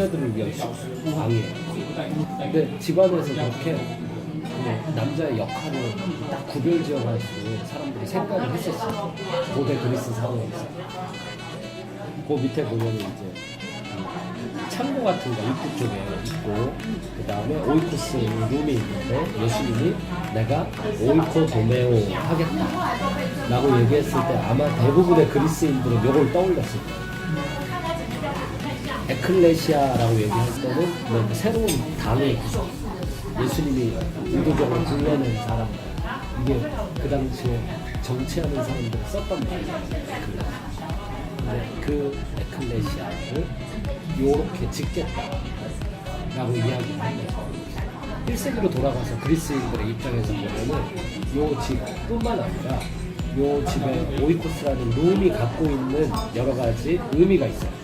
이제 남자들을 위한 숙- 방이에요. 근데 집안에서 그렇게 남자의 역할을 딱 구별 지어가지고 사람들이 생각을 했었어요. 고대 그리스 사회에서. 그 밑에 보면 이제 창고 같은 거 입구 쪽에 있고 그 다음에 오이코스 룸이 있는데 예수님이 내가 오이코 도메오 하겠다 라고 얘기했을 때 아마 대부분의 그리스인들은 이걸 떠올렸을 거예요 에클레시아라고 얘기할 때는 뭐 새로운 당의 구성 예수님이 의도적으로 불러낸 사람들 이게 그 당시에 정치하는 사람들이 썼던 말이에요 근데 그 에클레시아를 요렇게 짓겠다라고 이야기를 하면서 1세기로 돌아가서 그리스인들의 입장에서 보면은 요 집뿐만 아니라 요 집에 오이코스라는 룸이 갖고 있는 여러 가지 의미가 있어요.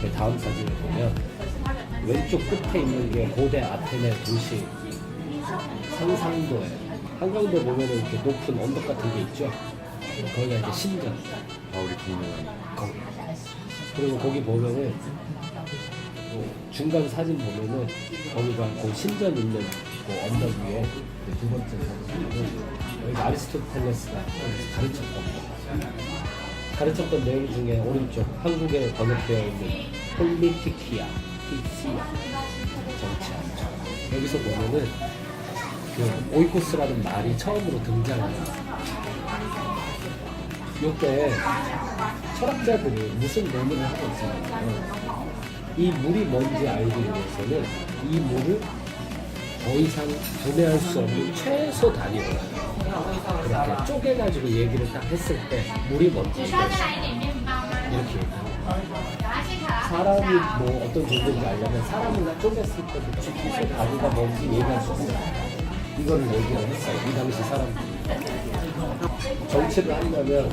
그 다음 사진을 보면 왼쪽 끝에 있는 게 고대 아테네 도시 상상도에 한강도 보면은 이렇게 높은 언덕 같은 게 있죠. 거기가 이제 신전. 바울이 공룡 거기. 그리고 거기 보면은 뭐 중간 사진 보면은 거기가 그 신전 있는 그 언덕 위에 그두 번째 사진은 여기 아리스토텔레스가 가르쳤던 거. 가르쳤던 내용 중에 오른쪽 한국에 번역되어 있는 폴리티키아, 티시아, 정치학. 여기서 보면은 그 오이코스라는 말이 처음으로 등장해요. 이때 철학자들이 무슨 논의를 하고 있었냐면 이 물이 뭔지 알기 위해서는 이 물을 더 이상 분해할 수 없는 최소 단위로 그렇게 쪼개가지고 얘기를 딱 했을 때 물이 뭔지 이렇게. 사람이 뭐 어떤 존재인지 알려면 사람을 쪼갰을 때도 최소 단위가 뭔지 얘기할 수 없어요. 이거를 얘기를 했어요. 이 당시 사람들이. 정치를 하려면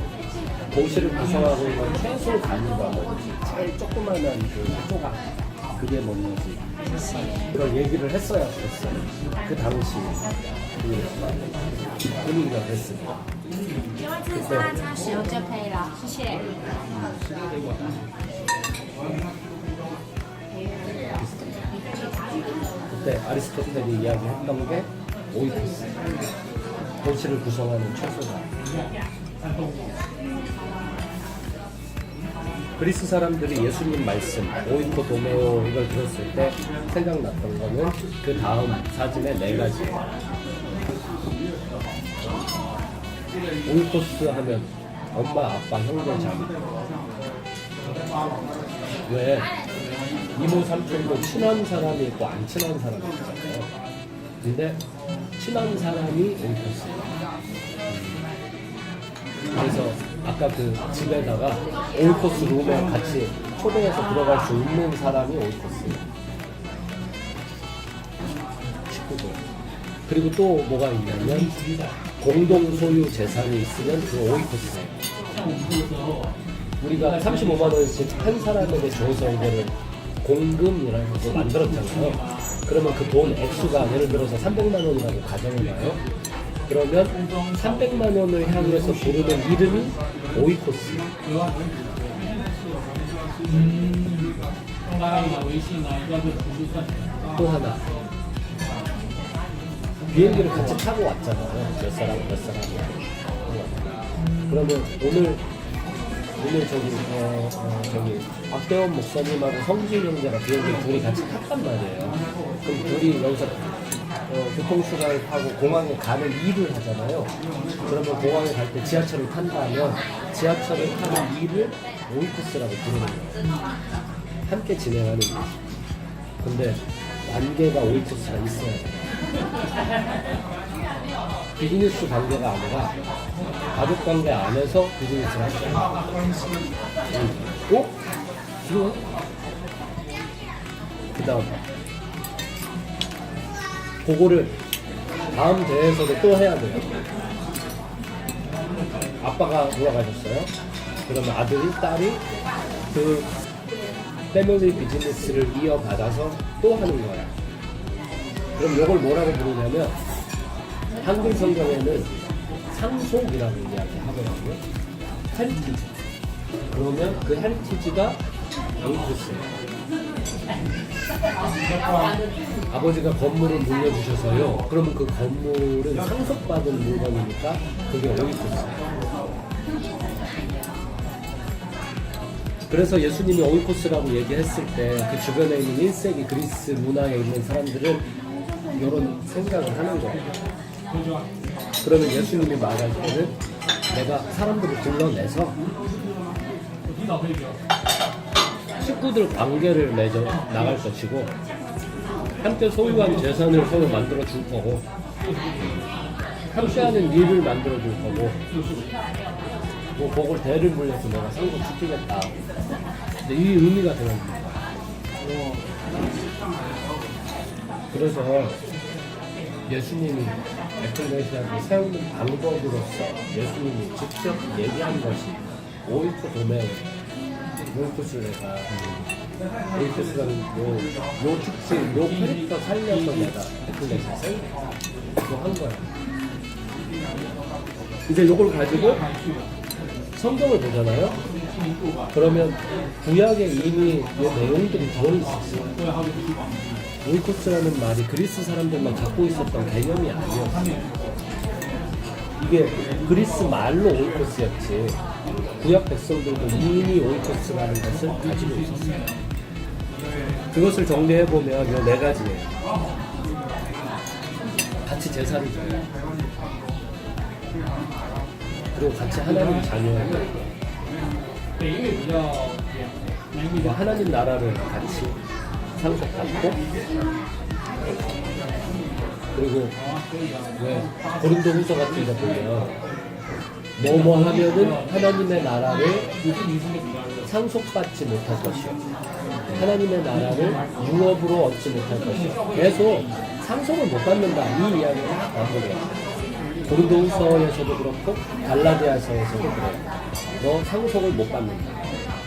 도시를 구성하고 있는 최소 단위가 뭔지 제일 조그만한 그 조각 그게 뭔지 그런 얘기를 했어야 됐어요 그 당시 그 분위기가 됐습니다 因为这是大家使用就可以了，谢谢。 그때 아리스토텔이 이야기했던 게 오이코스 도시를 구성하는 최소다 그리스 사람들이 예수님 말씀 오이코 도메오 이걸 들었을 때 생각났던 거는 그 다음 사진의 네 가지예요 오이코스 하면 엄마 아빠 형제 자매 왜 이모 삼촌도 친한 사람이 있고 안 친한 사람이 있잖아요. 근데 친한 사람이 오이코스예요. 그래서 아까 그 집에다가 오이코스 룸에 같이 초대해서 들어갈 수 있는 사람이. 식구들. 그리고 또 뭐가 있냐면 공동 소유 재산이 있으면 그 오이코스예요. 우리가 35만 원씩 한 사람에게 줘서 이거를 공금이라는 걸 만들었잖아요. 그러면 그 돈 액수가 예를 들어서 300만 원이라고 가정해봐요. 그러면 300만 원을 향해서 부르는 이름이 오이코스. 또 하나. 비행기를 같이 타고 왔잖아요. 몇 사람, 몇 사람이. 그러면 오늘 오늘 저기 어, 어, 저기 박대원 목사님하고 성진 형제가 비행기 둘이 같이 탔단 말이에요. 그럼 둘이 여기서 어, 교통수단을 타고 공항에 가는 일을 하잖아요. 그러면 공항에 갈 때 지하철을 탄다면 지하철을 타는 일을 오이코스라고 부르는 거예요. 함께 진행하는 일. 근데 관계가 오이코스가 있어야 돼요. 비즈니스 관계가 아니라 가족 관계 안에서 비즈니스를 할 거예요. 응. 어? 그래? 그 다음 그거를 다음 대회에서도 또 해야 돼요. 아빠가 돌아가셨어요. 그러면 아들이 딸이 그 패밀리 비즈니스를 이어받아서 또 하는 거야. 그럼 이걸 뭐라고 부르냐면 한글 성경에는 상속이라는 이야기 하더라고요. 헤리티지. 그러면 그 헤리티지가 오이코스예요. 아버지가 건물을 물려주셔서요. 그러면 그 건물은 상속받은 물건이니까 그게 오이코스예요. 그래서 예수님이 오이코스라고 얘기했을 때 그 주변에 있는 1세기 그리스 문화에 있는 사람들은 이런 생각을 하는 거예요. 그러면 예수님이 말할 때는 내가 사람들을 불러내서 식구들 관계를 맺어 나갈 것이고 함께 소유한 재산을 서로 만들어 줄 거고 함께하는 일을 만들어 줄 거고 뭐 그걸 대를 물려서 내가 상속시키겠다 근데 이 의미가 되는 거예요 그래서 예수님이 에클레시아를 세우는 방법으로서 예수님이 직접 얘기한 것이 오이코 도메 오이코스가 오이코스라는 요, 요 특징, 요 캐릭터 살려서 내가 에클레시아 이거 한 거야. 이제 요걸 가지고 성경을 보잖아요? 그러면 구약에 이미 이 내용들이 들어있었어요 오이코스라는 말이 그리스 사람들만 갖고 있었던 개념이 아니었어요. 이게 그리스 말로 오이코스였지. 구약 백성들도 이미 오이코스라는 것을 가지고 있었어요. 그것을 정리해 보면 이네 가지예요. 같이 제사를 줘요. 그리고 같이 하나님 자녀예요. 뭐 하나님 나라를 같이 상속받고. 그리고 왜 고린도 후서 같은 거 보면 뭐뭐 하면은 하나님의 나라를 상속받지 못할 것이요. 하나님의 나라를 융업으로 얻지 못할 것이요. 계속 상속을 못 받는다. 이 이야기를 막 반복해요. 고린도 후서에서도 그렇고 갈라디아서에서도 그래요. 너 상속을 못 받는다.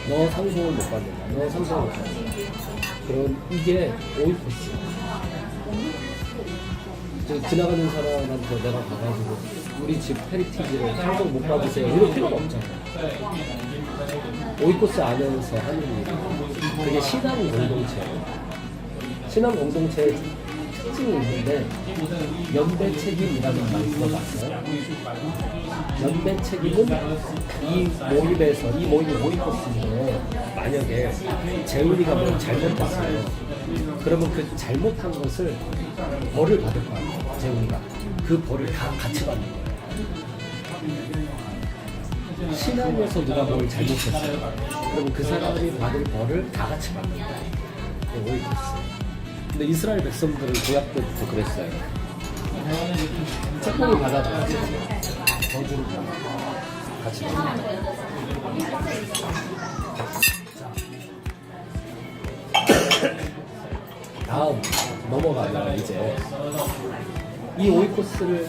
너 상속을 못 받는다. 너 상속을 못 받는다 그런 이게 오이코스. 저 지나가는 사람한테 내가 가가지고 우리 집 헤리티지를 상속 못 받으세요 이럴 필요가 없잖아요. 오이코스 안에서 하는 일. 그게 신앙 공동체예요. 신앙 공동체의 특징이 있는데 연대 책임이라는 말 들어봤어요? 연대 책임은 이 모임에서 이 모임이 오이코스인데 만약에 재훈이가 뭘 잘못했어요. 그러면 그 잘못한 것을 벌을 받을 거 아니에요. 재훈이가 그 벌을 다 같이 받는 거예요. 신앙에서 누가 뭘 잘못했어요. 그러면 그 사람이 받을 벌을 다 같이 받는 거예요. 그게 오이코스. 근데 이스라엘 백성들은 구약 때부터 그랬어요. 책봉을 받아도 같이. 다음 넘어가면 이제 이 오이코스를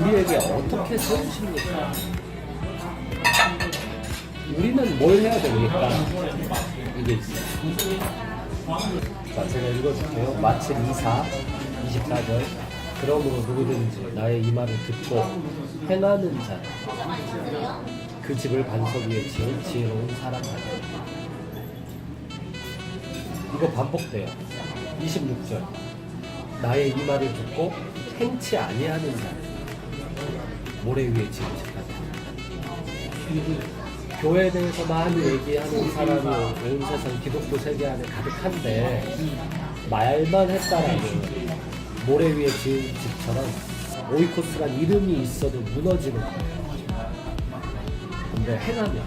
우리에게 어떻게 세우십니까? 우리는 뭘 해야 됩니까? 이게 있어요. 자, 제가 읽어줄게요. 마칠 24, 24절. 그러므로 누구든지 나의 이 말을 듣고 행하는 자, 그 집을 반석 위에 지은 지혜로운 사람 같아요. 이거 반복돼요. 26절. 나의 이 말을 듣고 행치 아니하는 자, 모래 위에 지은 집 같아요. 교회에 대해서 많이 얘기하는 사람이 온 세상 기독교 세계 안에 가득한데 말만 했다라는 모래 위에 지은 집처럼 오이코스란 이름이 있어도 무너지는 거예요. 근데 행하면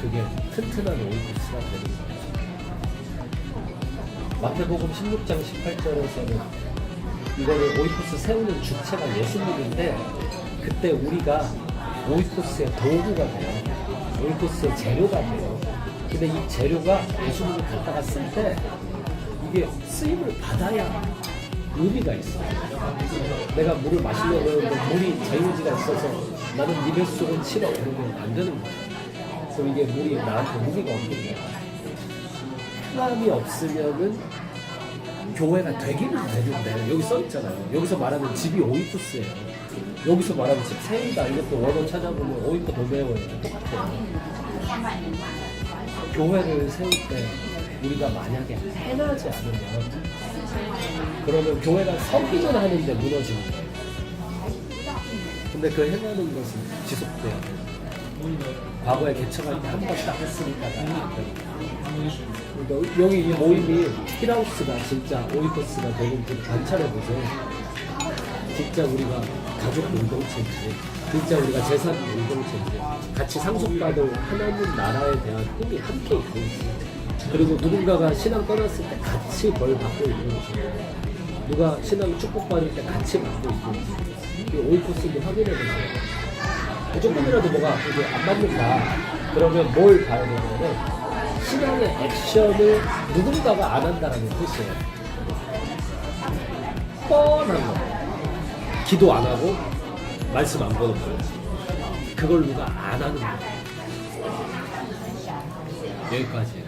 그게 튼튼한 오이코스가 되는 거예요. 마태복음 16장 18절에서는 이거를 오이코스 세우는 주체가 예수님인데 그때 우리가 오이코스의 도구가 돼요. 오이코스의 재료가 돼요. 근데 이 재료가 예수님이 갖다가 쓸 때 이게 쓰임을 받아야 의미가 있어요. 내가 물을 마시려고 하는데 물이 제유지가 있어서 나는 네 뱃속은 치러 그러면 안 되는 거예요. 그럼 이게 물이 나한테 무기가 없는 거야. 하나님이 없으면은 교회가 되기는 되는데 여기 써 있잖아요. 여기서 말하는 집이 오이코스예요. 여기서 말하는 집 세이다 이것도 원어 찾아보면 오이코 도메오예요. 똑같아요. 교회를 세울 때 우리가 만약에 해나지 않으면 그러면 교회가 서기 전 하는데 무너지는 거예요. 근데 그 해나는 것은 지속돼야 돼요. 과거에 개척할 때 한 번 딱 했으니까 나는 그러니까 여기 이 모임이 히라우스가 진짜 오이코스가 되는 그 관찰해 보세요. 진짜 우리가 가족 공동체인지, 진짜 우리가 재산 공동체인지, 같이 상속받을 하나님 나라에 대한 꿈이 함께 있어요. 그리고 누군가가 신앙 떠났을 때 같이 벌 받고 있는 거죠. 누가 신앙 축복받을 때 같이 받고 있고 있어요. 이 오이코스도 확인해 보세요. 조금이라도 뭐가 이게 안 맞는다. 그러면 뭘 봐야 되냐면 신앙의 액션을 누군가가 안 한다라는 뜻이에요. 뻔한 거. 기도 안 하고 말씀 안 보는 거예요. 그걸 누가 안 하는 거예요. 여기까지.